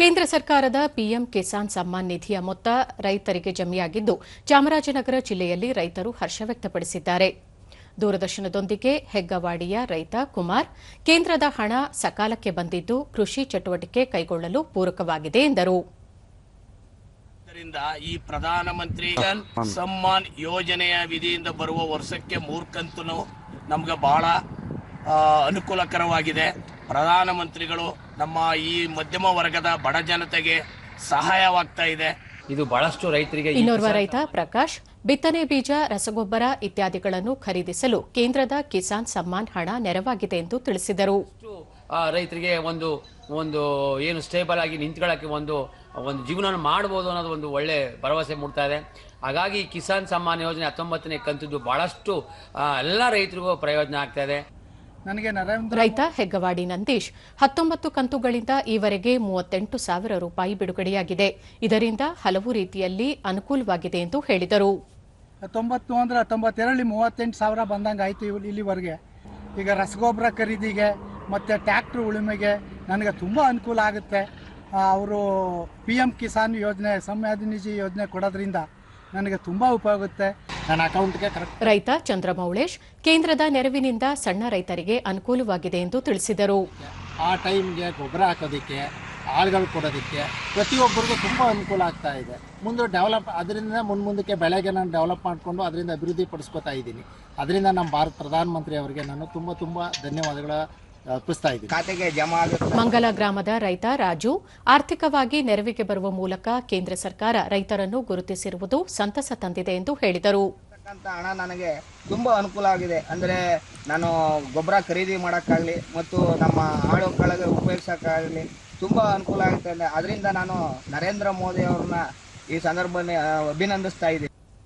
ಕೇಂದ್ರ ಸರ್ಕಾರದ ಪಿಎಂ ಕಿಸಾನ್ ಸಮ್ಮಾನ್ ನಿಧಿಯ ಮೊತ್ತ ರೈತರಿಗೆ ಜಮೆಯಾಗಿದ್ದು, ಚಾಮರಾಜನಗರ ಜಿಲ್ಲೆಯಲ್ಲಿ ರೈತರು ಹರ್ಷ ವ್ಯಕ್ತಪಡಿಸಿದ್ದಾರೆ. ದೂರದರ್ಶನದೊಂದಿಗೆ ಹೆಗ್ಗವಾಡಿಯ ರೈತ ಕುಮಾರ್, ಕೇಂದ್ರದ ಹಣ ಸಕಾಲಕ್ಕೆ ಬಂದಿದ್ದು ಕೃಷಿ ಚಟುವಟಿಕೆ ಕೈಗೊಳ್ಳಲು ಪೂರಕವಾಗಿದೆ ಎಂದರು. ಈ ಪ್ರಧಾನಮಂತ್ರಿ ಸಮ್ಮಾನ್ ಯೋಜನೆಯ ವಿಧಿಯಿಂದ ಬರುವ ವರ್ಷಕ್ಕೆ ಮೂರು ನಮ್ಗೆ ಬಹಳ ಅನುಕೂಲಕರವಾಗಿದೆ. ಪ್ರಧಾನಮಂತ್ರಿಗಳು ನಮ್ಮ ಈ ಮಧ್ಯಮ ವರ್ಗದ ಬಡ ಜನತೆಗೆ ಸಹಾಯವಾಗ್ತಾ ಇದೆ. ಇದು ಬಹಳಷ್ಟು ರೈತರಿಗೆ ಇನ್ನೋರ್ವ ರೈತ ಪ್ರಕಾಶ್ ಬಿತ್ತನೆ ಬೀಜ ರಸಗೊಬ್ಬರ ಇತ್ಯಾದಿಗಳನ್ನು ಖರೀದಿಸಲು ಕೇಂದ್ರದ ಕಿಸಾನ್ ಸಮ್ಮಾನ್ ಹಣ ನೆರವಾಗಿದೆ ಎಂದು ತಿಳಿಸಿದರು. ರೈತರಿಗೆ ಒಂದು ಒಂದು ಏನು ಸ್ಟೇಬಲ್ ಆಗಿ ನಿಂತ್ಕೊಳ್ಳೋಕ್ಕೆ ಒಂದು ಒಂದು ಜೀವನ ಮಾಡ್ಬೋದು ಅನ್ನೋದು ಒಂದು ಒಳ್ಳೆ ಭರವಸೆ ಮೂಡ್ತಾ ಇದೆ. ಹಾಗಾಗಿ ಕಿಸಾನ್ ಸಮ್ಮಾನ್ ಯೋಜನೆ ಹತ್ತೊಂಬತ್ತನೇ ಕಂತಿದ್ದು ಬಹಳಷ್ಟು ಎಲ್ಲ ರೈತರಿಗೂ ಪ್ರಯೋಜನ ಆಗ್ತಾ ಇದೆ. ನನಗೆ ನರೇಂದ್ರ ರೈತ ಹೆಗ್ಗವಾಡಿ ನಂದೀಶ್ ಹತ್ತೊಂಬತ್ತು ಕಂತುಗಳಿಂದ ಈವರೆಗೆ ಮೂವತ್ತೆಂಟು ಸಾವಿರ ರೂಪಾಯಿ ಬಿಡುಗಡೆಯಾಗಿದೆ. ಇದರಿಂದ ಹಲವು ರೀತಿಯಲ್ಲಿ ಅನುಕೂಲವಾಗಿದೆ ಎಂದು ಹೇಳಿದರು. ಹತ್ತೊಂಬತ್ತು ಅಂದ್ರೆ ಹತ್ತೊಂಬತ್ತೆರಡಲ್ಲಿ ಮೂವತ್ತೆಂಟು ಸಾವಿರ ಬಂದಂಗೆ ಆಯಿತು ಇಲ್ಲಿವರೆಗೆ. ಈಗ ರಸಗೊಬ್ಬರ ಖರೀದಿಗೆ ಮತ್ತು ಟ್ಯಾಕ್ಟ್ರ್ ಉಳುಮೆಗೆ ನನಗೆ ತುಂಬ ಅನುಕೂಲ ಆಗುತ್ತೆ. ಅವರು ಪಿ ಎಂ ಕಿಸಾನ್ ಯೋಜನೆ ಸಂಯಾದಿ ನಿಧಿ ಯೋಜನೆ ಕೊಡೋದ್ರಿಂದ ನನಗೆ ತುಂಬ ಉಪಯೋಗ ಆಗುತ್ತೆ. ನನ್ನ ಅಕೌಂಟ್ಗೆ ಕರೆಕ್ಟ್. ರೈತ ಚಂದ್ರಮೌಳೇಶ್ ಕೇಂದ್ರದ ನೆರವಿನಿಂದ ಸಣ್ಣ ರೈತರಿಗೆ ಅನುಕೂಲವಾಗಿದೆ ಎಂದು ತಿಳಿಸಿದರು. ಆ ಟೈಮ್ಗೆ ಗೊಬ್ಬರ ಹಾಕೋದಕ್ಕೆ ಆಳುಗಳು ಕೊಡೋದಕ್ಕೆ ಪ್ರತಿಯೊಬ್ಬರಿಗೂ ತುಂಬ ಅನುಕೂಲ ಆಗ್ತಾ ಇದೆ. ಮುಂದೆ ಡೆವಲಪ್ ಅದರಿಂದ ಮುನ್ಮುಂದಕ್ಕೆ ಬೆಳೆಗೆ ನಾನು ಡೆವಲಪ್ ಮಾಡಿಕೊಂಡು ಅದರಿಂದ ಅಭಿವೃದ್ಧಿ ಪಡಿಸ್ಕೊತಾ ಇದ್ದೀನಿ. ಅದರಿಂದ ನಮ್ಮ ಭಾರತ ಪ್ರಧಾನಮಂತ್ರಿ ಅವರಿಗೆ ನಾನು ತುಂಬ ತುಂಬ ಧನ್ಯವಾದಗಳ. ಅರ್ಪಿಸ್ತಾ ಇದ್ದೀನಿ. ಖಾತೆಗೆ ಜಮಾ ಮಂಗಲ ಗ್ರಾಮದ ರೈತ ರಾಜು ಆರ್ಥಿಕವಾಗಿ ನೆರವಿಗೆ ಬರುವ ಮೂಲಕ ಕೇಂದ್ರ ಸರ್ಕಾರ ರೈತರನ್ನು ಗುರುತಿಸಿರುವುದು ಸಂತಸ ತಂದಿದೆ ಎಂದು ಹೇಳಿದರು. ಅಂತ ಹಣ ನನಗೆ ತುಂಬಾ ಅನುಕೂಲ ಆಗಿದೆ. ಅಂದ್ರೆ ನಾನು ಗೊಬ್ಬರ ಖರೀದಿ ಮಾಡೋಕ್ಕಾಗಲಿ ಮತ್ತು ನಮ್ಮ ಆಳು ಕಾಳಿಗೆ ಉಪಯೋಗಿಸೋಕ್ಕಾಗಲಿ ತುಂಬಾ ಅನುಕೂಲ ಆಗುತ್ತೆ. ಅದರಿಂದ ನಾನು ನರೇಂದ್ರ ಮೋದಿ ಅವ್ರನ್ನ ಈ ಸಂದರ್ಭದಲ್ಲಿ ಅಭಿನಂದಿಸ್ತಾ ಇದ್ದೀನಿ.